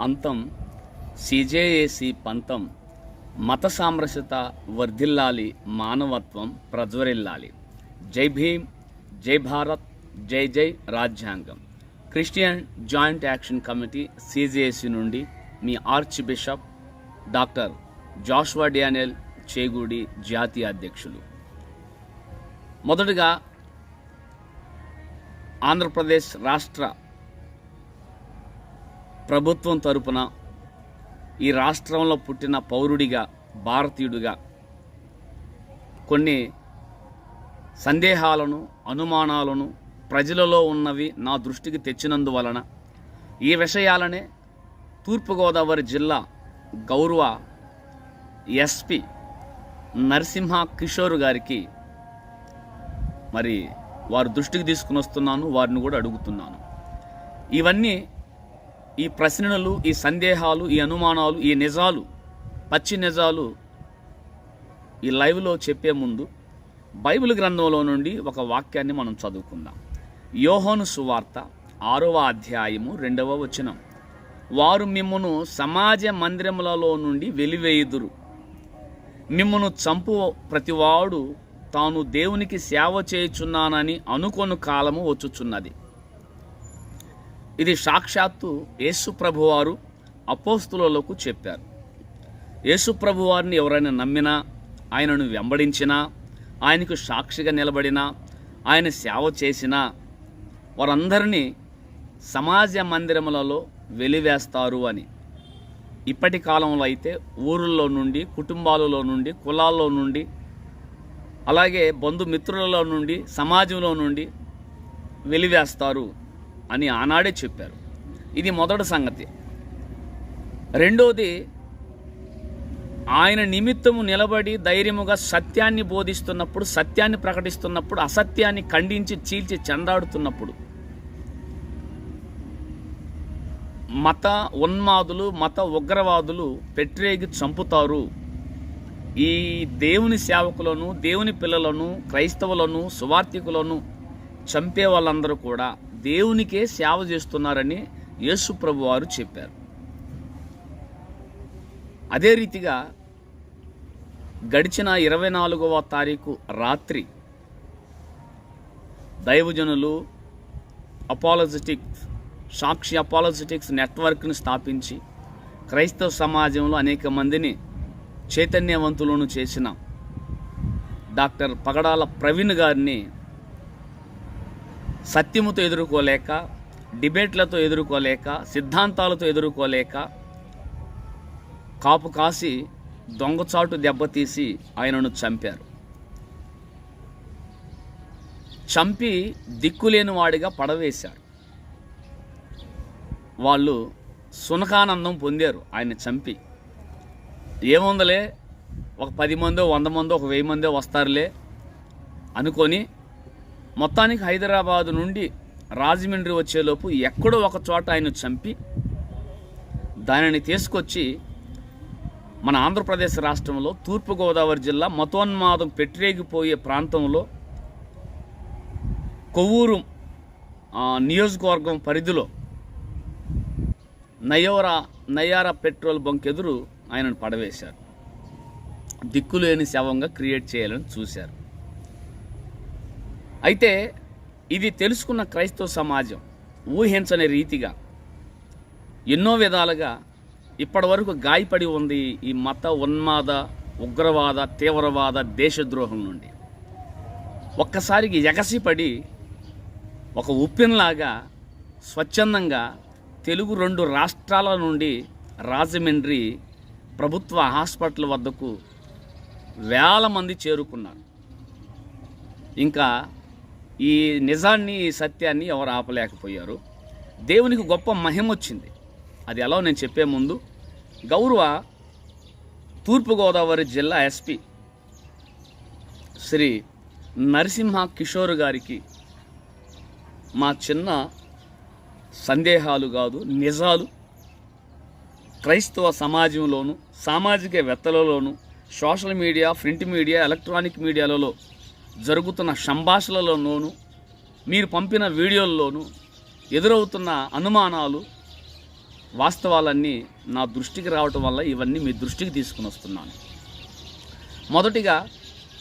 అంతం సిజేఏసి పంతం మత సామరస్యత వర్ధిల్లాలి మానవత్వం ప్రజ్వరిల్లాలి. జై భీమ్ జై భారత్ జై జై రాజ్యాంగం. Christian joint action committee CJAC నుండి మీ archbishop doctor Joshua Daniel Chegudi జాతీయ అధ్యక్షులు. మొదటగా ఆంధ్రప్రదేశ్ రాష్ట్ర ప్రభుత్వం తరపున ఈ రాష్ట్రంలో పుట్టిన పౌరుడిగా భారతీయుడిగా కొన్ని సందేహాలను అనుమానాలను ప్రజలలో ఉన్నవి నా దృష్టికి తెచ్చినందువలన ఈ విషయాలనే తూర్పుగోదావరి జిల్లా గౌరవ ఎస్పి నరసింహ కిషోర్ గారికి మరి వారు దృష్టికి తీసుకుని వస్తున్నాను వారిని కూడా అడుగుతున్నాను. ఇవన్నీ ఈ ప్రశ్నలు ఈ సందేహాలు ఈ అనుమానాలు ఈ నిజాలు పచ్చి నిజాలు ఈ లైవ్లో చెప్పే ముందు బైబిల్ గ్రంథంలో నుండి ఒక వాక్యాన్ని మనం చదువుకుందాం. యోహోను సువార్త ఆరవ అధ్యాయము రెండవ వచనం. వారు మిమ్మను సమాజ మందిరములలో నుండి వెలివేయుదురు. మిమ్మను చంపు ప్రతివాడు తాను దేవునికి సేవ చేయుచున్నానని అనుకొను కాలము వచ్చుచున్నది. ఇది సాక్షాత్తు యేసు ప్రభువారు అపోస్తులకు చెప్పారు. యేసు ప్రభువారిని ఎవరైనా నమ్మినా ఆయనను వెంబడించినా ఆయనకు సాక్షిగా నిలబడినా ఆయన సేవ చేసినా వారందరినీ సమాజ మందిరములలో వెలివేస్తారు అని. ఇప్పటి కాలంలో అయితే ఊరుల్లో నుండి కుటుంబాలలో నుండి కులాల్లో నుండి అలాగే బంధుమిత్రులలో నుండి సమాజంలో నుండి వెలివేస్తారు. అని ఆనాడే చెప్పారు. ఇది మొదటి సంగతి. రెండోది ఆయన నిమిత్తము నిలబడి ధైర్యముగా సత్యాన్ని బోధిస్తున్నప్పుడు సత్యాన్ని ప్రకటిస్తున్నప్పుడు అసత్యాన్ని ఖండించి చీల్చి చెండాడుతున్నప్పుడు మత ఉన్మాదులు మత ఉగ్రవాదులు పెట్టరేగి చంపుతారు. ఈ దేవుని సేవకులను దేవుని పిల్లలను క్రైస్తవులను సువార్థికులను చంపే వాళ్ళందరూ కూడా దేవునికే సేవ చేస్తున్నారని యేసు ప్రభు వారు చెప్పారు. అదే రీతిగా గడిచిన ఇరవై నాలుగవ తారీఖు రాత్రి దైవజనులు అపాలజెటిక్స్ సాక్షి అపాలజెటిక్స్ నెట్వర్క్ని స్థాపించి క్రైస్తవ సమాజంలో అనేక మందిని చైతన్యవంతులను చేసిన డాక్టర్ పగడాల ప్రవీణ్ గారిని సత్యముతో ఎదుర్కోలేక డిబేట్లతో ఎదుర్కోలేక సిద్ధాంతాలతో ఎదుర్కోలేక కాపు కాసి దొంగచాటు దెబ్బతీసి ఆయనను చంపారు. చంపి దిక్కులేని వాడిగా పడవేశారు వాళ్ళు సునకానందం పొందారు ఆయన చంపి. ఏముందలే? ఒక పది మందో వంద మందో ఒక వెయ్యి మందో వస్తారులే అనుకొని మొత్తానికి హైదరాబాదు నుండి రాజమండ్రి వచ్చేలోపు ఎక్కడో ఒక చోట ఆయన చంపి దానిని తీసుకొచ్చి మన ఆంధ్రప్రదేశ్ రాష్ట్రంలో తూర్పుగోదావరి జిల్లా మతోన్మాదం పెట్టిరేగిపోయే ప్రాంతంలో కొవ్వూరు నియోజకవర్గం పరిధిలో నయోరా నయారా పెట్రోల్ బంక్ ఎదురు ఆయనను పడవేశారు. దిక్కులేని శవంగా క్రియేట్ చేయాలని చూశారు. అయితే ఇది తెలుసుకున్న క్రైస్తవ సమాజం ఊహించని రీతిగా ఎన్నో విధాలుగా ఇప్పటివరకు గాయపడి ఉంది ఈ మత ఉన్మాద ఉగ్రవాద తీవ్రవాద దేశద్రోహం నుండి. ఒక్కసారికి ఎగసిపడి ఒక ఉప్పినలాగా స్వచ్ఛందంగా తెలుగు రెండు రాష్ట్రాల నుండి రాజమండ్రి ప్రభుత్వ హాస్పిటల్ వద్దకు వేల మంది చేరుకున్నారు. ఇంకా ఈ నిజాన్ని సత్యాన్ని ఎవరు ఆపలేకపోయారు. దేవునికి గొప్ప మహిమ వచ్చింది. అది ఎలా నేను చెప్పే ముందు గౌరవ తూర్పుగోదావరి జిల్లా ఎస్పి శ్రీ నరసింహ కిషోర్ గారికి మా చిన్న సందేహాలు కాదు నిజాలు. క్రైస్తవ సమాజంలోను సామాజిక వెత్తలలోను social media print media electronic మీడియాలలో జరుగుతున్న సంభాషణలలోనూ మీరు పంపిన వీడియోల్లోనూ ఎదురవుతున్న అనుమానాలు వాస్తవాలన్నీ నా దృష్టికి రావటం వల్ల ఇవన్నీ మీ దృష్టికి తీసుకుని వస్తున్నాను. మొదటిగా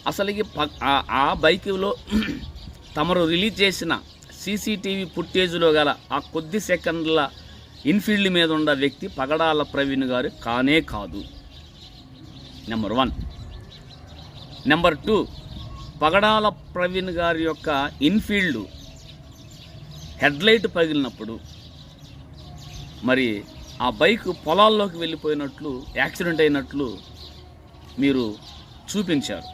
అసలుకి ప- ఆ- బైక్లో బైకులో తమరు రిలీజ్ చేసిన సీసీటీవీ ఫుటేజ్లో గల ఆ కొద్ది సెకండ్ల ఇన్ఫీల్డ్ మీద ఉన్న వ్యక్తి పగడాల ప్రవీణ్ గారు కానే కాదు. Number one. Number two Pagadala Praveen గారి యొక్క ఇన్ఫీల్డ్ హెడ్లైట్ పగిలినప్పుడు మరి ఆ బైక్ పొలాల్లోకి వెళ్ళిపోయినట్లు యాక్సిడెంట్ అయినట్లు మీరు చూపించారు.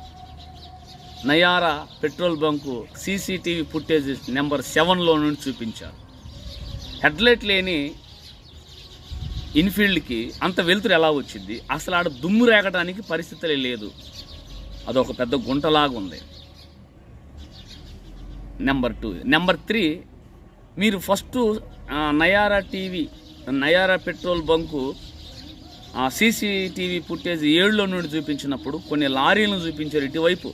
Nayara petrol bunk CCTV footage number సెవెన్లో నుండి చూపించారు. హెడ్లైట్ లేని ఇన్ఫీల్డ్కి అంత వెలుతురు ఎలా వచ్చింది? అసలు ఆడ దుమ్ము రేగడానికి పరిస్థితులే లేదు. అదొక పెద్ద గుంటలాగా ఉంది నెంబర్ టూ నెంబర్ త్రీ మీరు first Nayara TV Nayara petrol bunk CCTV footage ఏడులో నుండి చూపించినప్పుడు కొన్ని లారీలను చూపించారు ఇటువైపు.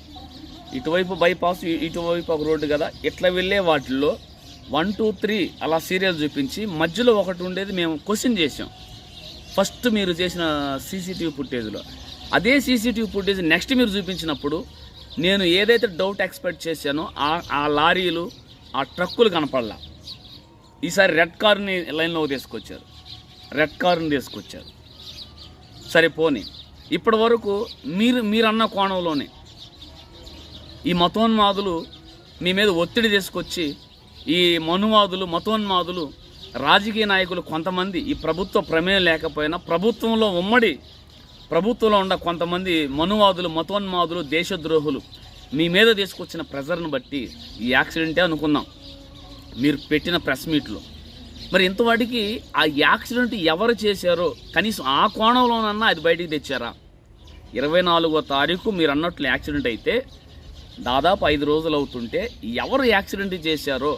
ఇటువైపు బైపాస్ ఇటువైపు ఒక రోడ్డు కదా ఇట్లా వెళ్ళే వాటిల్లో వన్ టూ త్రీ అలా సీరియల్ చూపించి మధ్యలో ఒకటి ఉండేది మేము క్వశ్చన్ చేసాం ఫస్ట్ మీరు చేసిన సీసీటీవీ ఫుటేజ్లో అదే సీసీటీవీ ఫుటేజ్ నెక్స్ట్ మీరు చూపించినప్పుడు నేను ఏదైతే డౌట్ ఎక్స్పెక్ట్ చేశానో ఆ ఆ లారీలు ఆ ట్రక్కులు కనపడలా. ఈసారి రెడ్ కార్ని లైన్లోకి తీసుకొచ్చారు. రెడ్ కార్ని తీసుకొచ్చారు. సరే పోనీ. ఇప్పటి వరకు మీరు మీరన్న కోణంలోనే ఈ మతోన్మాదులు మీ మీద ఒత్తిడి తీసుకొచ్చి ఈ మనువాదులు మతోన్మాదులు రాజకీయ నాయకులు కొంతమంది ఈ ప్రభుత్వ ప్రమేయం లేకపోయినా ప్రభుత్వంలో ఉమ్మడి ప్రభుత్వంలో ఉన్న కొంతమంది మనువాదులు మతోన్మాదులు దేశద్రోహులు మీ మీద తీసుకొచ్చిన ప్రెజర్ను బట్టి ఈ యాక్సిడెంటే అనుకుందాం. మీరు పెట్టిన ప్రెస్ మీట్లో. మరి ఇంతవాటికి ఆ యాక్సిడెంట్ ఎవరు చేశారో కనీసం ఆ కోణంలోనన్నా అది బయటికి తెచ్చారా? ఇరవై నాలుగో తారీఖు మీరు అన్నట్లు యాక్సిడెంట్ అయితే దాదాపు ఐదు రోజులు అవుతుంటే ఎవరు యాక్సిడెంట్ చేశారో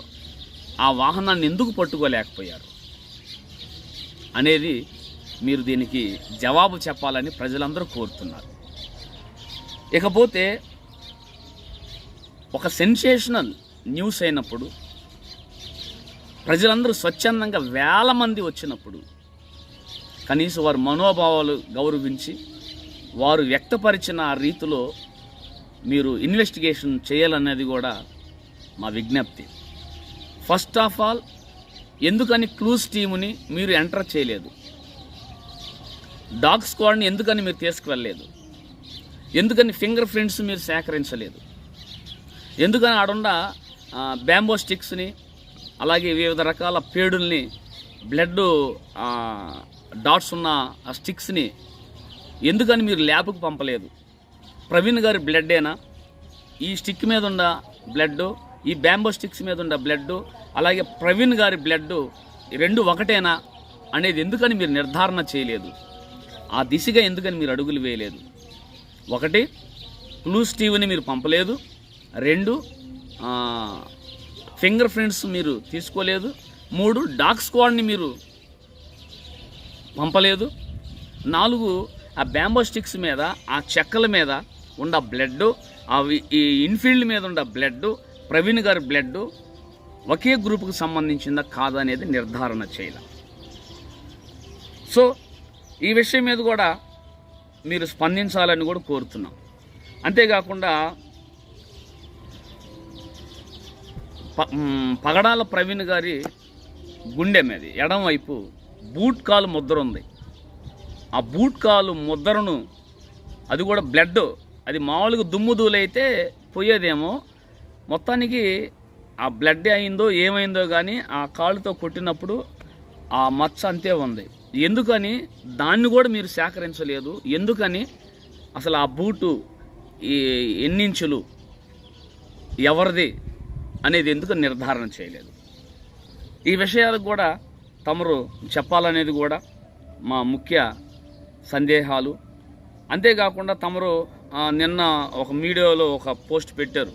ఆ వాహనాన్ని ఎందుకు పట్టుకోలేకపోయారు? అనేది మీరు దీనికి జవాబు చెప్పాలని ప్రజలందరూ కోరుతున్నారు. ఇకపోతే ఒక సెన్సేషనల్ న్యూస్ అయినప్పుడు ప్రజలందరూ స్వచ్ఛందంగా వేల మంది వచ్చినప్పుడు కనీసం వారి మనోభావాలు గౌరవించి వారు వ్యక్తపరిచిన ఆ రీతిలో మీరు ఇన్వెస్టిగేషన్ చేయాలన్నది కూడా మా విజ్ఞప్తి. ఫస్ట్ ఆఫ్ ఆల్ ఎందుకని క్లూస్ టీముని మీరు ఎంటర్ చేయలేదు? డాగ్ స్క్వాడ్ని ఎందుకని మీరు తీసుకువెళ్ళలేదు? ఎందుకని ఫింగర్ ప్రింట్స్ మీరు సేకరించలేదు? ఎందుకని ఆడున్న బ్యాంబో స్టిక్స్ని అలాగే వివిధ రకాల పేడుల్ని బ్లడ్ డాట్స్ ఉన్న ఆ స్టిక్స్ని ఎందుకని మీరు ల్యాబ్కు పంపలేదు? ప్రవీణ్ గారి బ్లడ్డేనా? ఈ స్టిక్ మీద ఉన్న బ్లడ్ ఈ బ్యాంబో స్టిక్స్ మీద ఉన్న బ్లడ్ అలాగే ప్రవీణ్ గారి బ్లడ్ రెండు ఒకటేనా? అనేది ఎందుకని మీరు నిర్ధారణ చేయలేదు? ఆ దిశగా ఎందుకని మీరు అడుగులు వేయలేదు? ఒకటి క్లూస్ టీవీని మీరు పంపలేదు. రెండు ఫింగర్ ప్రింట్స్ మీరు తీసుకోలేదు. మూడు డాగ్ స్క్వాడ్ని మీరు పంపలేదు. నాలుగు ఆ బ్యాంబో స్టిక్స్ మీద ఆ చెక్కల మీద ఉన్న బ్లడ్ అవి ఈ ఇన్ఫీల్డ్ మీద ఉన్న బ్లడ్ ప్రవీణ్ గారి బ్లడ్ ఒకే గ్రూప్కు సంబంధించిందా కాదా అనేది నిర్ధారణ చేయాలి. సో ఈ విషయం మీద కూడా మీరు స్పందించాలని కూడా కోరుతున్నాం. అంతేకాకుండా ప- పగడాల ప్రవీణ్ గారి గుండె మీద ఎడం వైపు బూట్ కాలు ముద్ర ఉంది. ఆ బూట్ కాలు ముద్రను అది కూడా బ్లడ్ అది మామూలుగా దుమ్ము దూలైతే పోయేదేమో. మొత్తానికి ఆ బ్లడ్ అయిందో ఏమైందో కానీ ఆ కాలుతో కొట్టినప్పుడు ఆ మచ్చ అంతే ఉంది. ఎందుకని దాన్ని కూడా మీరు సేకరించలేదు? ఎందుకని అసలు ఆ బూటు ఈ ఎన్నించులు ఎవరిది అనేది ఎందుకు నిర్ధారణ చేయలేదు? ఈ విషయాలు కూడా తమరు చెప్పాలనేది కూడా మా ముఖ్య సందేహాలు. అంతేకాకుండా తమరు నిన్న ఒక మీడియాలో ఒక పోస్ట్ పెట్టారు.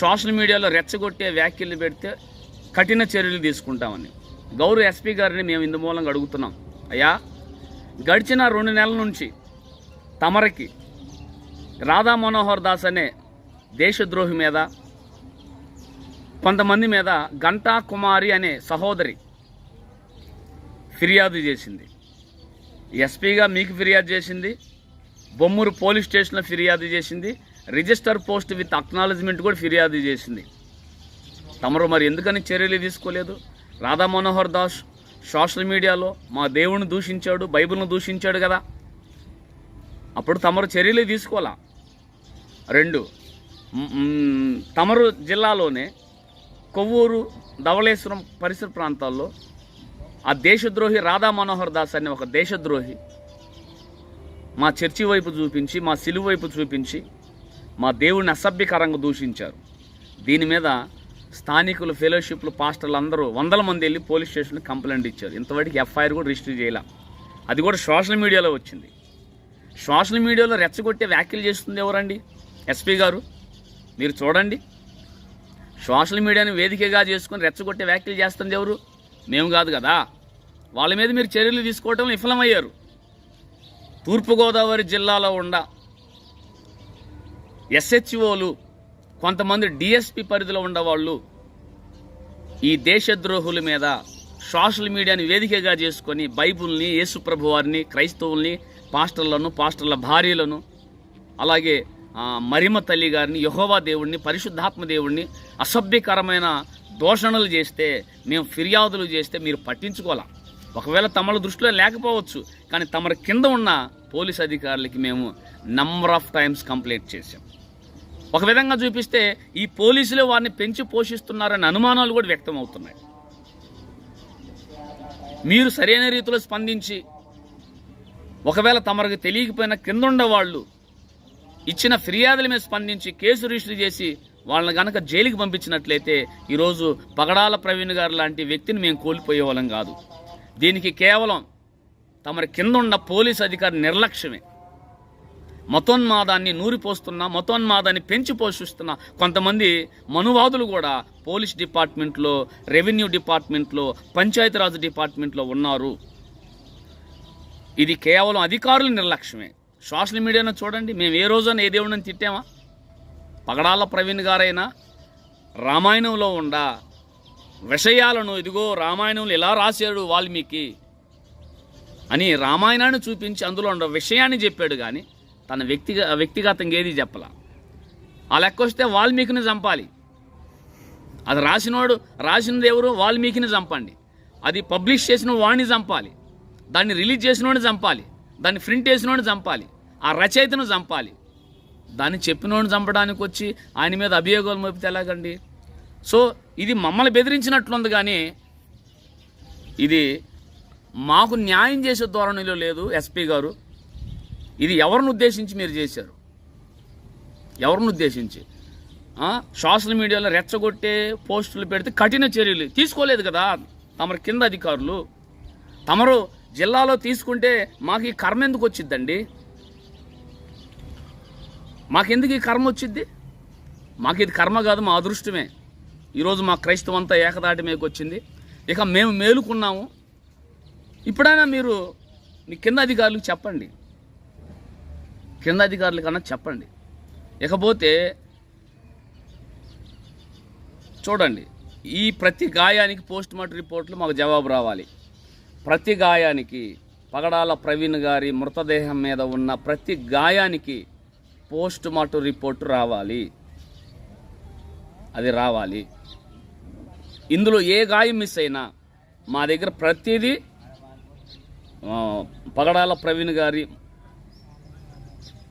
సోషల్ మీడియాలో రెచ్చగొట్టే వ్యాఖ్యలు పెడితే కఠిన చర్యలు తీసుకుంటామని. గౌరవ ఎస్పీ గారిని మేము ఇందు మూలంగా అడుగుతున్నాం. అయ్యా గడిచిన రెండు నెలల నుంచి తమరికి రాధా మనోహర్ దాస్ అనే దేశద్రోహి మీద కొంతమంది మీద గంటా కుమారి అనే సహోదరి ఫిర్యాదు చేసింది. ఎస్పీగా మీకు ఫిర్యాదు చేసింది బొమ్మూరు పోలీస్ స్టేషన్లో ఫిర్యాదు చేసింది రిజిస్టర్ పోస్ట్ విత్ అక్నాలజ్మెంట్ కూడా ఫిర్యాదు చేసింది. తమరు మరి ఎందుకని చర్యలు తీసుకోలేదు? రాధా మనోహర్ దాస్ సోషల్ మీడియాలో మా దేవుణ్ణి దూషించాడు బైబిల్ను దూషించాడు కదా. అప్పుడు తమరు చర్యలు తీసుకోవాలా? రెండు తమరు జిల్లాలోనే కొవ్వూరు ధవళేశ్వరం పరిసర ప్రాంతాల్లో ఆ దేశద్రోహి రాధా మనోహర్ దాస్ అనే ఒక దేశద్రోహి మా చర్చి వైపు చూపించి మా సిలువ వైపు చూపించి మా దేవుడిని అసభ్యకరంగా దూషించారు. దీని మీద స్థానికులు ఫెలోషిప్లు పాస్టర్లు అందరూ వందల మంది వెళ్ళి పోలీస్ స్టేషన్కి కంప్లైంట్ ఇచ్చారు. ఇంతవరకు ఎఫ్ఐఆర్ కూడా రిజిస్టర్ చేయాల. అది కూడా సోషల్ మీడియాలో వచ్చింది. సోషల్ మీడియాలో రెచ్చగొట్టే వ్యాఖ్యలు చేస్తుంది ఎవరండి? ఎస్పీ గారు. మీరు చూడండి. సోషల్ మీడియాని వేదికగా చేసుకొని రెచ్చగొట్టే వ్యాఖ్యలు చేస్తుంది ఎవరు? మేము కాదు కదా. వాళ్ళ మీద మీరు చర్యలు తీసుకోవటం విఫలమయ్యారు. తూర్పుగోదావరి జిల్లాలో ఉండ ఎస్హెచ్ఓలు కొంతమంది డిఎస్పి పరిధిలో ఉండేవాళ్ళు ఈ దేశద్రోహుల మీద సోషల్ మీడియాని వేదికగా చేసుకొని బైబుల్ని యేసుప్రభు వారిని క్రైస్తవుల్ని పాస్టర్లను పాస్టర్ల భార్యలను అలాగే మరిమ తల్లి గారిని యహోవా దేవుడిని పరిశుద్ధాత్మ దేవుడిని అసభ్యకరమైన దోషణలు చేస్తే మేము ఫిర్యాదులు చేస్తే మీరు పట్టించుకోవాలా. ఒకవేళ తమల దృష్టిలో లేకపోవచ్చు కానీ తమరి కింద ఉన్న పోలీస్ అధికారులకి మేము నంబర్ ఆఫ్ టైమ్స్ కంప్లైంట్ చేశాం. ఒక విధంగా చూపిస్తే ఈ పోలీసులు వారిని పెంచి పోషిస్తున్నారనే అనుమానాలు కూడా వ్యక్తం అవుతున్నాయి మీరు సరైన రీతిలో స్పందించి ఒకవేళ తమరికి తెలియకపోయినా కింద ఉండేవాళ్ళు ఇచ్చిన ఫిర్యాదుల మీద స్పందించి కేసు రిజిస్టర్ చేసి వాళ్ళని కనుక జైలుకి పంపించినట్లయితే ఈరోజు పగడాల ప్రవీణ్ గారు లాంటి వ్యక్తిని మేము కోల్పోయే వాళ్ళం కాదు. దీనికి కేవలం తమరి కింద ఉన్న పోలీస్ అధికారి నిర్లక్ష్యమే. మతోన్మాదాన్ని నూరిపోస్తున్న మతోన్మాదాన్ని పెంచి పోషిస్తున్న కొంతమంది మనువాదులు కూడా పోలీస్ డిపార్ట్మెంట్లో రెవెన్యూ డిపార్ట్మెంట్లో పంచాయతీరాజ్ డిపార్ట్మెంట్లో ఉన్నారు. ఇది కేవలం అధికారుల నిర్లక్ష్యమే. సోషల్ మీడియాను చూడండి మేము ఏ రోజైనా ఏ దేవుడిని తిట్టామా? పగడాల ప్రవీణ్ గారైనా రామాయణంలో ఉండ? విషయాలను ఇదిగో రామాయణంలో ఇలా రాశాడు వాల్మీకి? అని రామాయణాన్ని చూపించి అందులో ఉండే విషయాన్ని చెప్పాడు కానీ తన వ్యక్తిగత వ్యక్తిగతంగా ఏది చెప్పాల. ఆ లెక్క వస్తే వాల్మీకిని చంపాలి. అది రాసినోడు రాసినది ఎవరు? వాల్మీకిని చంపండి. అది పబ్లిష్ చేసిన వాడిని చంపాలి. దాన్ని రిలీజ్ చేసినోడిని చంపాలి. దాన్ని ప్రింట్ చేసినోడిని చంపాలి. ఆ రచయితను చంపాలి. దాన్ని చెప్పినోడిని చంపడానికి వచ్చి ఆయన మీద అభియోగాలు మోపితే ఎలాగండి? సో ఇది మమ్మల్ని బెదిరించినట్లుంది కానీ ఇది మాకు న్యాయం చేసే ధోరణిలో లేదు ఎస్పీ గారు. ఇది ఎవరిని ఉద్దేశించి మీరు చేశారు? ఎవరిని ఉద్దేశించి? సోషల్ మీడియాలో రెచ్చగొట్టే పోస్టులు పెడితే కఠిన చర్యలు తీసుకోలేదు కదా తమరు కింద అధికారులు. తమరు జిల్లాలో తీసుకుంటే మాకు ఈ కర్మ ఎందుకు వచ్చిద్దండి? మాకెందుకు ఈ కర్మ వచ్చిద్ది? మాకు ఇది కర్మ కాదు మా అదృష్టమే. ఈరోజు మా క్రైస్తవంతా ఏకదాటి మీకు వచ్చింది. ఇక మేము మేలుకున్నాము. ఇప్పుడైనా మీరు మీ కింద అధికారులకు చెప్పండి. కింద అధికారులకన్నా చెప్పండి. ఇకపోతే చూడండి ఈ ప్రతి గాయానికి పోస్ట్ మార్టం రిపోర్ట్లు మాకు జవాబు రావాలి. ప్రతి గాయానికి పగడాల ప్రవీణ్ గారి మృతదేహం మీద ఉన్న ప్రతి గాయానికి పోస్ట్ మార్టం రిపోర్టు రావాలి. అది రావాలి. ఇందులో ఏ గాయం మిస్ అయినా మా దగ్గర ప్రతిదీ పగడాల ప్రవీణ్ గారి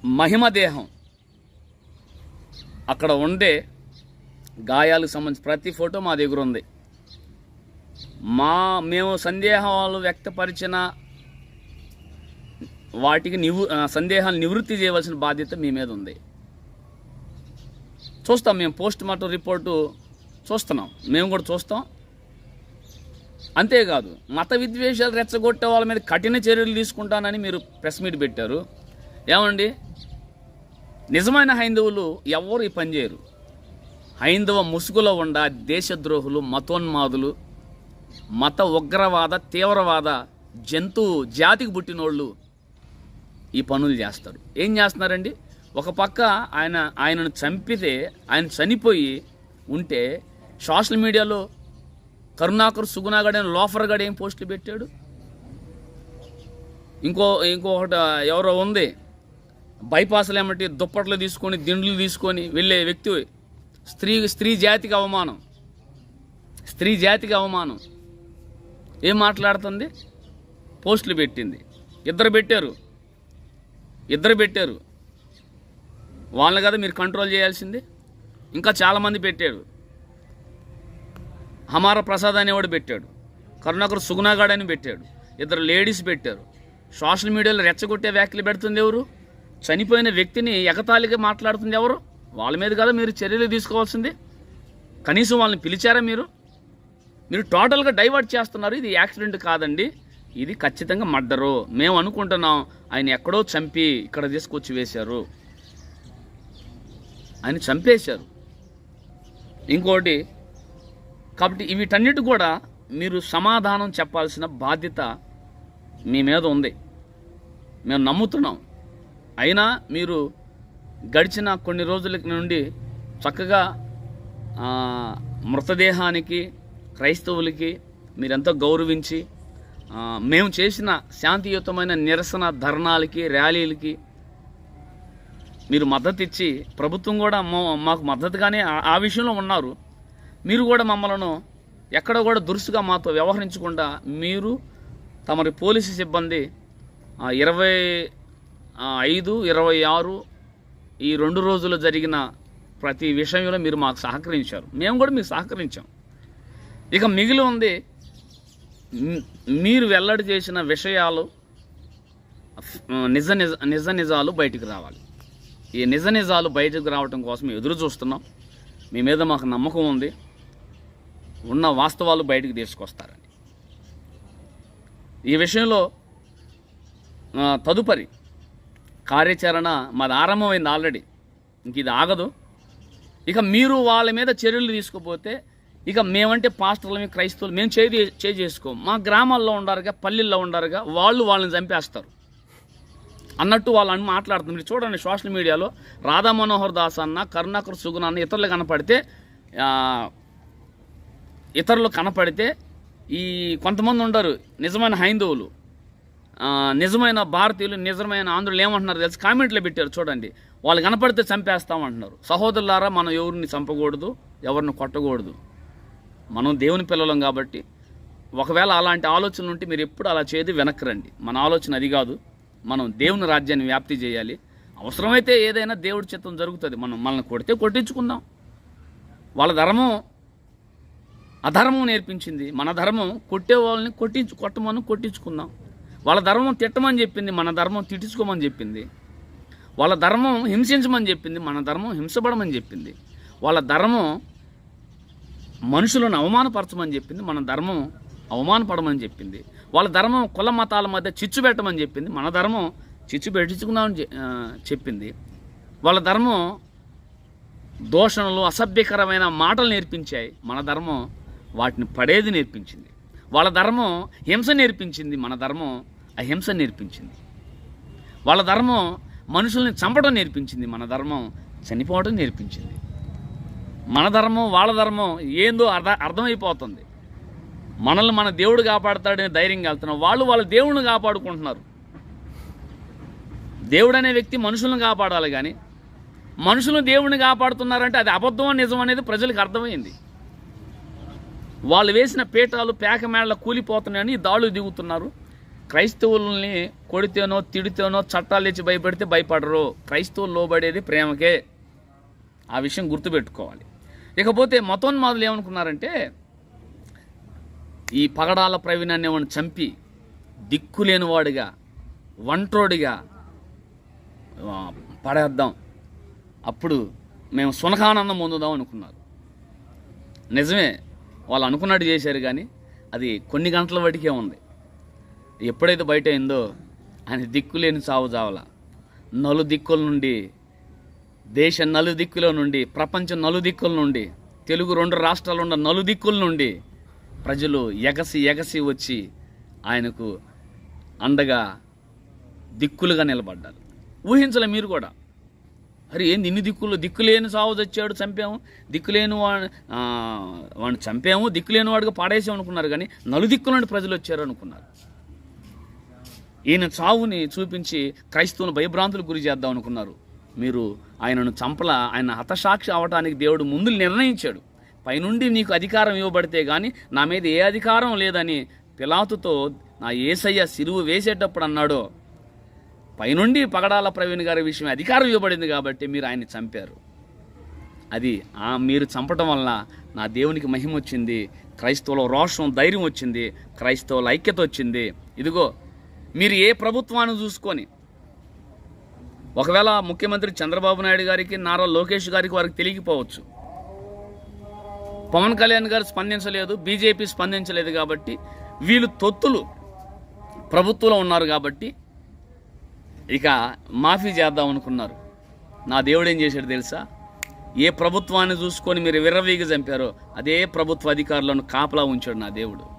మహిమ దేహం. అక్కడ ఉండే గాయాలకు సంబంధించి ప్రతి ఫోటో మా దగ్గర ఉంది. మా మేము సందేహాలు వ్యక్తపరిచిన వాటికి నివృ సందేహాలు నివృత్తి చేయవలసిన బాధ్యత మీ మీద ఉంది. చూస్తాం మేము పోస్ట్ మార్టం రిపోర్టు చూస్తున్నాం. మేము కూడా చూస్తాం. అంతేకాదు మత విద్వేషాలు రెచ్చగొట్టే వాళ్ళ మీద కఠిన చర్యలు తీసుకుంటానని మీరు ప్రెస్ మీట్ పెట్టారు. ఏమండి? నిజమైన హైందవులు ఎవరు ఈ పని చేయరు. హైందవ ముసుగులో ఉండ దేశద్రోహులు మతోన్మాదులు మత ఉగ్రవాద తీవ్రవాద జంతు జాతికి పుట్టినోళ్ళు ఈ పనులు చేస్తారు. ఏం చేస్తున్నారండి? ఒక పక్క ఆయన ఆయనను చంపితే ఆయన చనిపోయి ఉంటే సోషల్ మీడియాలో కరుణాకర్ సుగుణాగడ్ అని లోఫర్ ఏం పోస్టులు పెట్టాడు? ఇంకో ఇంకొకటి ఎవరో ఉంది. బైపాస్లు ఏమిటి దుప్పట్లు తీసుకొని దిండ్లు తీసుకొని వెళ్ళే వ్యక్తి స్త్రీ స్త్రీ జాతికి అవమానం. స్త్రీ జాతికి అవమానం. ఏం మాట్లాడుతుంది? పోస్టులు పెట్టింది. ఇద్దరు పెట్టారు. ఇద్దరు పెట్టారు. వాళ్ళని కదా మీరు కంట్రోల్ చేయాల్సింది? ఇంకా చాలామంది పెట్టాడు హమార ప్రసాద్ అనేవాడు పెట్టాడు. కరుణాకర్ సుగుణాగాడ్ అని పెట్టాడు. ఇద్దరు లేడీస్ పెట్టారు. సోషల్ మీడియాలో రెచ్చగొట్టే వ్యాఖ్యలు పెడుతుంది ఎవరు? చనిపోయిన వ్యక్తిని ఎగతాళిగా మాట్లాడుతుంది ఎవరు? వాళ్ళ మీద కదా మీరు చర్యలు తీసుకోవాల్సింది. కనీసం వాళ్ళని పిలిచారా మీరు? మీరు టోటల్గా డైవర్ట్ చేస్తున్నారు ఇది యాక్సిడెంట్ కాదండి. ఇది ఖచ్చితంగా మర్డరు. మేము అనుకుంటున్నాం ఆయన ఎక్కడో చంపి ఇక్కడ తీసుకొచ్చి వేశారు. ఆయన చంపేశారు. ఇంకోటి కాబట్టి వీటన్నిటి కూడా మీరు సమాధానం చెప్పాల్సిన బాధ్యత మీ మీద ఉంది. మేము నమ్ముతున్నాం. అయినా మీరు గడిచిన కొన్ని రోజుల నుండి చక్కగా మృతదేహానికి క్రైస్తవులకి మీరెంతో గౌరవించి మేము చేసిన శాంతియుతమైన నిరసన ధర్నాలకి ర్యాలీలకి మీరు మద్దతు ఇచ్చి ప్రభుత్వం కూడా మా- మాకు మద్దతుగానే ఆ- విషయంలో ఉన్నారు. మీరు కూడా మమ్మల్ని ఎక్కడ కూడా దురుసుగా మాతో వ్యవహరించకుండా మీరు తమరి పోలీసు సిబ్బంది ఇరవై ఐదు ఇరవై ఆరు ఈ రెండు రోజులు జరిగిన ప్రతి విషయంలో మీరు మాకు సహకరించారు. మేము కూడా మీకు సహకరించాం. ఇక మిగిలి ఉంది మీరు వెల్లడి చేసిన విషయాలు నిజ నిజ నిజ నిజాలు బయటికి రావాలి. ఈ నిజ నిజాలు బయటకు రావటం కోసం ఎదురు చూస్తున్నాం. మీ మీద మాకు నమ్మకం ఉంది. ఉన్న వాస్తవాలు బయటకు తీసుకొస్తారని. ఈ విషయంలో తదుపరి కార్యాచరణ మాది ఆరంభమైంది ఆల్రెడీ. ఇంక ఇది ఆగదు. ఇక మీరు వాళ్ళ మీద చర్యలు తీసుకోపోతే ఇక మేమంటే పాస్టర్లమే క్రైస్తవులు మేము చేయి చేయి చేసుకోం మా గ్రామాల్లో ఉండారుగా పల్లెల్లో ఉండారుగా వాళ్ళు వాళ్ళని చంపేస్తారు. అన్నట్టు వాళ్ళని అని మాట్లాడుతున్నారు. మీరు చూడండి సోషల్ మీడియాలో రాధా మనోహర్ దాస్ అన్న కరుణాకర్ సుగుణ అన్న ఇతరులు కనపడితే ఇతరులు కనపడితే ఈ కొంతమంది ఉండరు. నిజమైన హైందవులు. నిజమైన భారతీయులు నిజమైన ఆంధ్రులు ఏమంటున్నారు తెలిసి? కామెంట్లో పెట్టారు చూడండి. వాళ్ళు కనపడితే చంపేస్తామంటున్నారు. సహోదరులారా మనం ఎవరిని చంపకూడదు ఎవరిని కొట్టకూడదు. మనం దేవుని పిల్లలం కాబట్టి. ఒకవేళ అలాంటి ఆలోచనలు ఉంటే మీరు ఎప్పుడు అలా చేయదు వెనక్కి రండి మన ఆలోచన అది కాదు. మనం దేవుని రాజ్యాన్ని వ్యాప్తి చేయాలి. అవసరమైతే ఏదైనా దేవుడి చిత్తం జరుగుతుంది. మనం మనల్ని కొడితే కొట్టించుకుందాం. వాళ్ళ ధర్మం అధర్మం నేర్పించింది. మన ధర్మం కొట్టే వాళ్ళని కొట్టించు కొట్టమని కొట్టించుకుందాం. వాళ్ళ ధర్మం తిట్టమని చెప్పింది మన ధర్మం తిట్టించుకోమని చెప్పింది. వాళ్ళ ధర్మం హింసించమని చెప్పింది మన ధర్మం హింసపడమని చెప్పింది. వాళ్ళ ధర్మం మనుషులను అవమానపరచమని చెప్పింది మన ధర్మం అవమానపడమని చెప్పింది. వాళ్ళ ధర్మం కుల మతాల మధ్య చిచ్చు పెట్టమని చెప్పింది మన ధర్మం చిచ్చు పెట్టించుకుందామని చెప్పింది. వాళ్ళ ధర్మం దోషణలు అసభ్యకరమైన మాటలు నేర్పించాయి మన ధర్మం వాటిని పడేది నేర్పించింది. వాళ్ళ ధర్మం హింస నేర్పించింది మన ధర్మం అహింస నేర్పించింది. వాళ్ళ ధర్మం మనుషుల్ని చంపడం నేర్పించింది. మన ధర్మం చనిపోవడం నేర్పించింది. మన ధర్మం వాళ్ళ ధర్మం ఏందో అర్థ అర్థమైపోతుంది. మనల్ని మన దేవుడు కాపాడుతాడని ధైర్యంగా వెళ్తున్నాం వాళ్ళు వాళ్ళ దేవుడిని కాపాడుకుంటున్నారు. దేవుడు అనే వ్యక్తి మనుషులను కాపాడాలి కానీ మనుషులు దేవుడిని కాపాడుతున్నారంటే అది అబద్ధం నిజం అనేది ప్రజలకు అర్థమైంది. వాళ్ళు వేసిన పీఠాలు పేకమేళ్ళ కూలిపోతున్నాయని దాడులు దిగుతున్నారు. క్రైస్తవుల్ని కొడితేనో తిడితేనో చట్టాలు తెచ్చి భయపెడితే భయపడరు. క్రైస్తవులు లోబడేది ప్రేమకే. ఆ విషయం గుర్తుపెట్టుకోవాలి. ఇకపోతే మతోన్మాదులు ఏమనుకున్నారంటే ఈ పగడాల ప్రవీణ్ అనేవాడిని చంపి దిక్కులేనివాడిగా వంట్రోడిగా పడేద్దాం. అప్పుడు మేము సునకానందం పొందుదాం అనుకున్నారు. నిజమే వాళ్ళు అనుకున్నట్టు చేశారు కానీ అది కొన్ని గంటల వాటికే ఉంది. ఎప్పుడైతే బయట అయిందో ఆయన దిక్కులేని సావు చావల. నలు దిక్కుల నుండి దేశ నలుదిక్కుల నుండి ప్రపంచ నలు దిక్కుల నుండి తెలుగు రెండు రాష్ట్రాలు ఉన్న నలు దిక్కుల నుండి ప్రజలు ఎగసి ఎగసి వచ్చి ఆయనకు అండగా దిక్కులుగా నిలబడ్డారు. ఊహించలే మీరు కూడా. అరే ఏంది ఇన్ని దిక్కులు? దిక్కులేని సావు తెచ్చాడు చంపాము. దిక్కులేని వాడు వాడిని చంపాము దిక్కులేని వాడిగా పాడేసాం అనుకున్నారు కానీ నలుదిక్కుల నుండి ప్రజలు వచ్చారు అనుకున్నారు ఈయన చావుని చూపించి క్రైస్తవుని భయభ్రాంతులు గురి చేద్దాం అనుకున్నారు. మీరు ఆయనను చంపల ఆయన హతసాక్షి అవటానికి దేవుడు ముందు నిర్ణయించాడు. పైనుండి నీకు అధికారం ఇవ్వబడితే కానీ నా మీద ఏ అధికారం లేదని పిలాతుతో నా ఏసయ్య సిరువు వేసేటప్పుడు అన్నాడో. పైనుండి పగడాల ప్రవీణ్ గారి విషయం అధికారం ఇవ్వబడింది కాబట్టి మీరు ఆయన్ని చంపారు. అది ఆ మీరు చంపటం వల్ల నా దేవునికి మహిమ వచ్చింది క్రైస్తవుల రోషం ధైర్యం వచ్చింది క్రైస్తవుల ఐక్యత వచ్చింది. ఇదిగో మీరు ఏ ప్రభుత్వాన్ని చూసుకొని ఒకవేళ ముఖ్యమంత్రి చంద్రబాబు నాయుడు గారికి నారా లోకేష్ గారికి వారికి తెలియకపోవచ్చు. పవన్ కళ్యాణ్ గారు స్పందించలేదు బీజేపీ స్పందించలేదు కాబట్టి వీళ్ళు తొత్తులు ప్రభుత్వంలో ఉన్నారు కాబట్టి ఇక మాఫీ చేద్దాం అనుకున్నారు. నా దేవుడు ఏం చేశాడు తెలుసా? ఏ ప్రభుత్వాన్ని చూసుకొని మీరు విర్రవీగి చంపారో అదే ప్రభుత్వ అధికారులను కాపలా ఉంచాడు నా దేవుడు.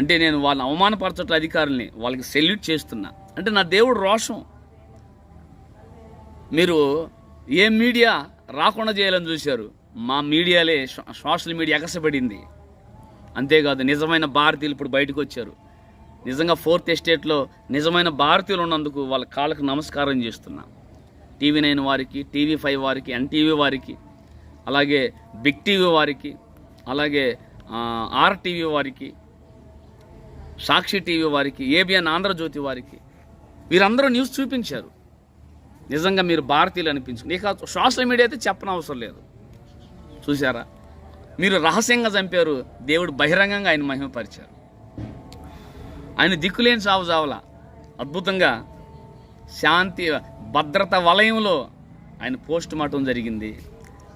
అంటే నేను వాళ్ళని అవమానపరచట అధికారుల్ని వాళ్ళకి సెల్యూట్ చేస్తున్నా. అంటే నా దేవుడు రోషం. మీరు ఏ మీడియా రాకుండా చేయాలని చూశారు? మా మీడియాలే సోషల్ మీడియా ఎగసబడింది. అంతేకాదు నిజమైన భారతీయులు ఇప్పుడు బయటకు వచ్చారు నిజంగా ఫోర్త్ ఎస్టేట్లో నిజమైన భారతీయులు ఉన్నందుకు వాళ్ళ కాళ్ళకు నమస్కారం చేస్తున్నా. టీవీ నైన్ వారికి టీవీ ఫైవ్ వారికి ఎన్టీవీ వారికి అలాగే బిగ్ టీవీ వారికి అలాగే ఆర్టీవీ వారికి సాక్షి టీవీ వారికి ఏబిఎన్ ఆంధ్రజ్యోతి వారికి. వీరందరూ న్యూస్ చూపించారు. నిజంగా మీరు భారతీయులు అనిపించుకుని. ఇక సోషల్ మీడియా అయితే చెప్పనవసరం లేదు. చూసారా మీరు రహస్యంగా చంపారు. దేవుడు బహిరంగంగా ఆయన మహిమపరిచారు. ఆయన దిక్కులేని సావు చావల. అద్భుతంగా శాంతి భద్రత వలయంలో ఆయన పోస్ట్ మార్టం జరిగింది.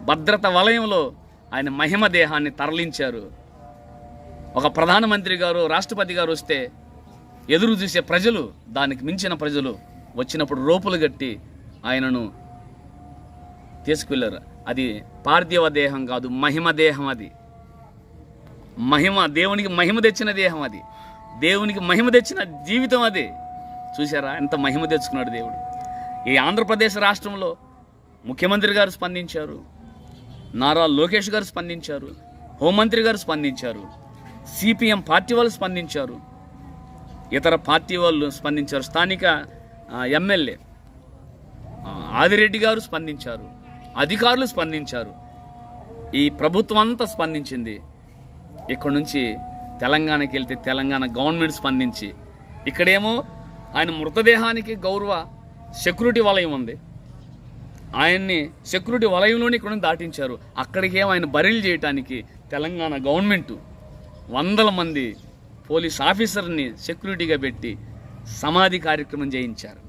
భద్రత వలయంలో ఆయన మహిమ దేహాన్ని తరలించారు. ఒక ప్రధానమంత్రి గారు రాష్ట్రపతి గారు వస్తే ఎదురు చూసే ప్రజలు దానికి మించిన ప్రజలు వచ్చినప్పుడు రోపులు గట్టి ఆయనను తీసుకువెళ్ళారు అది పార్థివ దేహం కాదు మహిమ దేహం అది. మహిమ దేవునికి మహిమ తెచ్చిన దేహం అది. దేవునికి మహిమ తెచ్చిన జీవితం అది. చూసారా ఎంత మహిమ తెచ్చుకున్నాడు దేవుడు. ఈ ఆంధ్రప్రదేశ్ రాష్ట్రంలో ముఖ్యమంత్రి గారు స్పందించారు నారా లోకేష్ గారు స్పందించారు హోంమంత్రి గారు స్పందించారు. సిపిఎం పార్టీ వాళ్ళు స్పందించారు. ఇతర పార్టీ వాళ్ళు స్పందించారు. స్థానిక ఎమ్మెల్యే ఆదిరెడ్డి గారు స్పందించారు. అధికారులు స్పందించారు. ఈ ప్రభుత్వం అంతా స్పందించింది. ఇక్కడ నుంచి తెలంగాణకి వెళ్తే తెలంగాణ గవర్నమెంట్ స్పందించి ఇక్కడేమో ఆయన మృతదేహానికి గౌరవ సెక్యూరిటీ వలయం ఉంది. ఆయన్ని సెక్యూరిటీ వలయంలోనే ఇక్కడ దాటించారు. అక్కడికేమో ఆయన బరిలు చేయటానికి తెలంగాణ గవర్నమెంటు వందల మంది పోలీస్ ఆఫీసర్ని సెక్యూరిటీగా పెట్టి సమాధి కార్యక్రమం చేయించారు.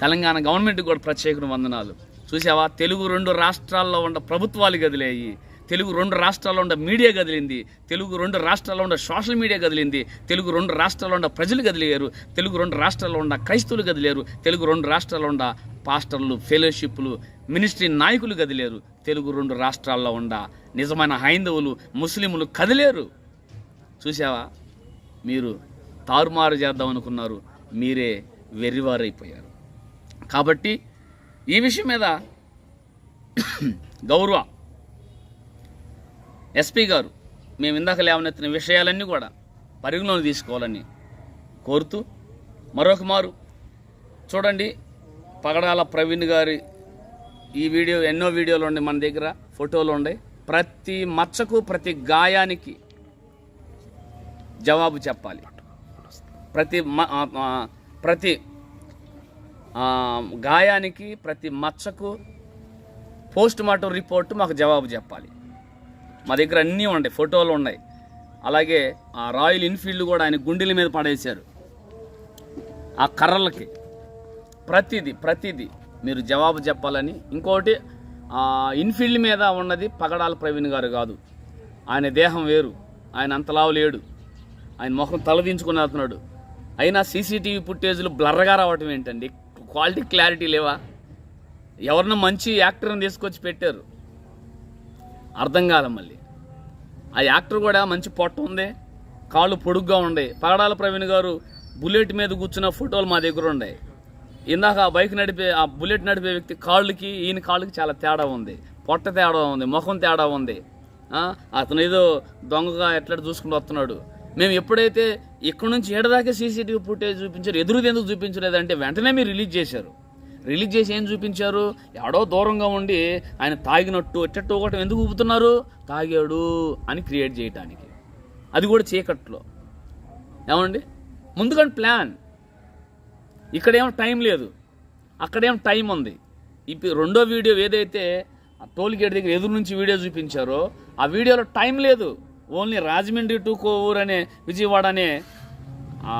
తెలంగాణ గవర్నమెంట్ కూడా ప్రత్యేక వందనాలు. చూసావా తెలుగు రెండు రాష్ట్రాల్లో ఉన్న ప్రభుత్వాలు గదిలేయి తెలుగు రెండు రాష్ట్రాల్లో ఉన్న మీడియా గదిలింది తెలుగు రెండు రాష్ట్రాల్లో ఉన్న సోషల్ మీడియా గదిలింది తెలుగు రెండు రాష్ట్రాల్లో ఉన్న ప్రజలు కదిలేరు. తెలుగు రెండు రాష్ట్రాల్లో ఉన్న క్రైస్తవులు గదిలేరు తెలుగు రెండు రాష్ట్రాల్లో ఉన్న పాస్టర్లు ఫెలోషిప్లు మినిస్ట్రీ నాయకులు కదిలేరు. తెలుగు రెండు రాష్ట్రాల్లో ఉన్న నిజమైన హైందవులు ముస్లింలు కదిలేరు. చూసావా మీరు తారుమారు చేద్దాం అనుకున్నారు మీరే వెర్రివారైపోయారు. కాబట్టి ఈ విషయం మీద గౌరవ ఎస్పీ గారు మేము ఇందాక లేవనెత్తిన విషయాలన్నీ కూడా పరిగణలోకి తీసుకోవాలని కోరుతూ మరొక మారు. చూడండి పగడాల ప్రవీణ్ గారి ఈ వీడియో ఎన్నో వీడియోలు ఉన్నాయి మన దగ్గర ఫోటోలు ఉన్నాయి. ప్రతి మచ్చకు ప్రతి గాయానికి జవాబు చెప్పాలి. ప్రతి మ- ప్రతి గాయానికి ప్రతి మచ్చకు పోస్ట్ మార్టం రిపోర్ట్ మాకు జవాబు చెప్పాలి. మా దగ్గర అన్నీ ఉన్నాయి ఫోటోలు ఉన్నాయి. అలాగే ఆ రాయల్ ఇన్ఫీల్డ్ కూడా ఆయన గుండెల మీద పడేశారు. ఆ కర్రలకి ప్రతిదీ ప్రతిదీ మీరు జవాబు చెప్పాలని. ఇంకోటి ఆ ఇన్ఫీల్డ్ మీద ఉన్నది పగడాల ప్రవీణ్ గారు కాదు. ఆయన దేహం వేరు ఆయన అంతలావు లేడు. ఆయన ముఖం తలదించుకుని వెళ్తున్నాడు. అయినా సీసీటీవీ ఫుటేజ్లు బ్లర్గా రావటం ఏంటండి? క్వాలిటీ క్లారిటీ లేవా? ఎవరినో మంచి యాక్టర్ని తీసుకొచ్చి పెట్టారు. అర్థం కాదు మళ్ళీ. ఆ యాక్టర్ కూడా మంచి పొట్ట ఉంది కాళ్ళు పొడుగ్గా ఉండే పగడాల ప్రవీణ్ గారు బుల్లెట్ మీద కూర్చున్న ఫోటోలు మా దగ్గర ఉన్నాయి. ఇందాక ఆ బైక్ నడిపే ఆ బుల్లెట్ నడిపే వ్యక్తి కాళ్ళకి ఈయన కాళ్ళకి చాలా తేడా ఉంది. పొట్ట తేడా ఉంది ముఖం తేడా ఉంది. అతను ఏదో దొంగగా ఎట్లా చూసుకుంటూ వస్తున్నాడు. మేము ఎప్పుడైతే ఇక్కడ నుంచి ఏడదాకా సీసీటీవీ ఫుటేజ్ చూపించారు ఎదురుది ఎందుకు చూపించలేదంటే వెంటనే మీరు రిలీజ్ చేశారు. రిలీజ్ చేసి ఏం చూపించారు? ఎడో దూరంగా ఉండి ఆయన తాగినట్టు ఎట్టట్టు ఒకటి ఎందుకు ఊపుతున్నారు? తాగాడు అని క్రియేట్ చేయటానికి. అది కూడా చీకట్లో. ఏమండి? ముందుగానే ప్లాన్. ఇక్కడేమో టైం లేదు. అక్కడేమో టైం ఉంది. ఇప్పుడు రెండో వీడియో ఏదైతే ఆ టోల్ గేట్ దగ్గర ఎదురు నుంచి వీడియో చూపించారో ఆ వీడియోలో టైం లేదు. ఓన్లీ రాజమండ్రి టు కోవూర్ అనే విజయవాడ అనే ఆ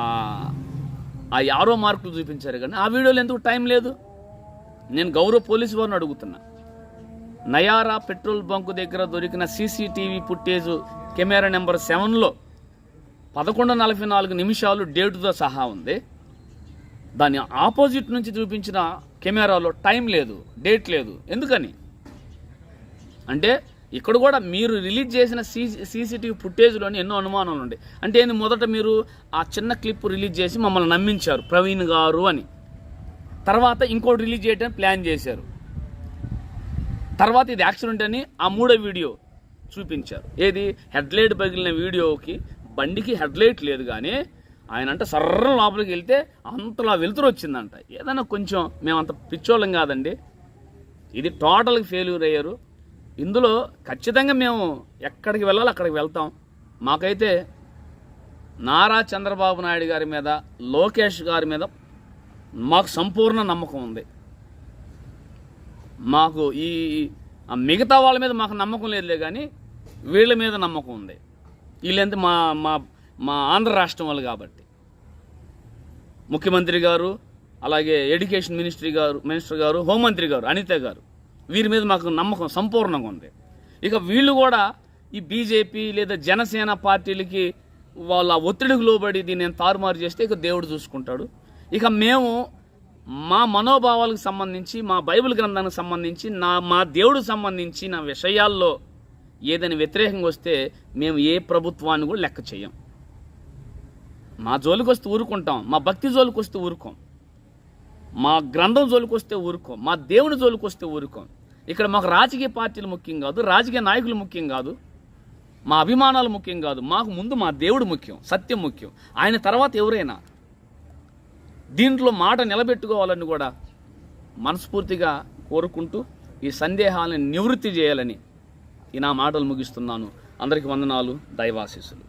ఆ యారో మార్కులు చూపించారు కానీ ఆ వీడియోలో ఎందుకు టైం లేదు? నేను గౌరవ పోలీసు వారిని అడుగుతున్నా. నయారా పెట్రోల్ బంకు దగ్గర దొరికిన సీసీటీవీ ఫుటేజ్ కెమెరా నెంబర్ సెవెన్లో పదకొండు నలభై నాలుగు నిమిషాలు డేటుతో సహా ఉంది. దాని ఆపోజిట్ నుంచి చూపించిన కెమెరాలో టైం లేదు డేట్ లేదు. ఎందుకని? అంటే ఇక్కడ కూడా మీరు రిలీజ్ చేసిన సీసీటీవీ ఫుటేజ్లోని ఎన్నో అనుమానాలు ఉన్నాయి అంటే ఏంది మొదట మీరు ఆ చిన్న క్లిప్ రిలీజ్ చేసి మమ్మల్ని నమ్మించారు ప్రవీణ్ గారు అని. తర్వాత ఇంకోటి రిలీజ్ చేయడానికి ప్లాన్ చేశారు. తర్వాత ఇది యాక్సిడెంట్ అని ఆ మూడో వీడియో చూపించారు. ఏది? హెడ్లైట్ పగిలిన వీడియోకి బండికి హెడ్లైట్ లేదు కానీ ఆయన అంటే సర్రం లోపలికి వెళ్తే అంతలా వెలుతురు వచ్చిందంట. ఏదైనా కొంచెం మేమంత పిచ్చోళ్ళం కాదండి. ఇది టోటల్గా ఫెయిల్యూర్ అయ్యారు. ఇందులో ఖచ్చితంగా మేము ఎక్కడికి వెళ్ళాలో అక్కడికి వెళ్తాం. మాకైతే నారా చంద్రబాబు నాయుడు గారి మీద లోకేష్ గారి మీద మాకు సంపూర్ణ నమ్మకం ఉంది. మాకు ఈ మిగతా వాళ్ళ మీద మాకు నమ్మకం లేదులే కానీ వీళ్ళ మీద నమ్మకం ఉంది. వీళ్ళంతా మా మా మా ఆంధ్ర రాష్ట్రం వాళ్ళు కాబట్టి. ముఖ్యమంత్రి గారు అలాగే ఎడ్యుకేషన్ మినిస్ట్రీ గారు మినిస్టర్ గారు హోంమంత్రి గారు అనిత గారు. వీరి మీద మాకు నమ్మకం సంపూర్ణంగా ఉంది. ఇక వీళ్ళు కూడా ఈ బీజేపీ లేదా జనసేన పార్టీలకి వాళ్ళ ఒత్తిడికి లోబడి దీన్ని నేను తారుమారు చేస్తే ఇక దేవుడు చూసుకుంటాడు. ఇక మేము మా మనోభావాలకు సంబంధించి మా బైబిల్ గ్రంథానికి సంబంధించి నా మా దేవుడికి సంబంధించి నా విషయాల్లో ఏదైనా వ్యతిరేకంగా వస్తే మేము ఏ ప్రభుత్వాన్ని కూడా లెక్క చేయం మా జోలికి వస్తే ఊరుకుంటాం మా భక్తి జోలికి వస్తే ఊరుకోం మా గ్రంథం జోలికి వస్తే ఊరుకోం మా దేవుని జోలికి వస్తే ఊరుకోం. ఇక్కడ మాకు రాజకీయ పార్టీలు ముఖ్యం కాదు రాజకీయ నాయకులు ముఖ్యం కాదు మా అభిమానాలు ముఖ్యం కాదు మాకు ముందు మా దేవుడు ముఖ్యం సత్యం ముఖ్యం. ఆయన తర్వాత ఎవరైనా దీంట్లో మాట నిలబెట్టుకోవాలని కూడా మనస్ఫూర్తిగా కోరుకుంటూ ఈ సందేహాలను నివృత్తి చేయాలని ఈ నా మాటలు ముగిస్తున్నాను. అందరికీ వందనాలు దైవాశీసులు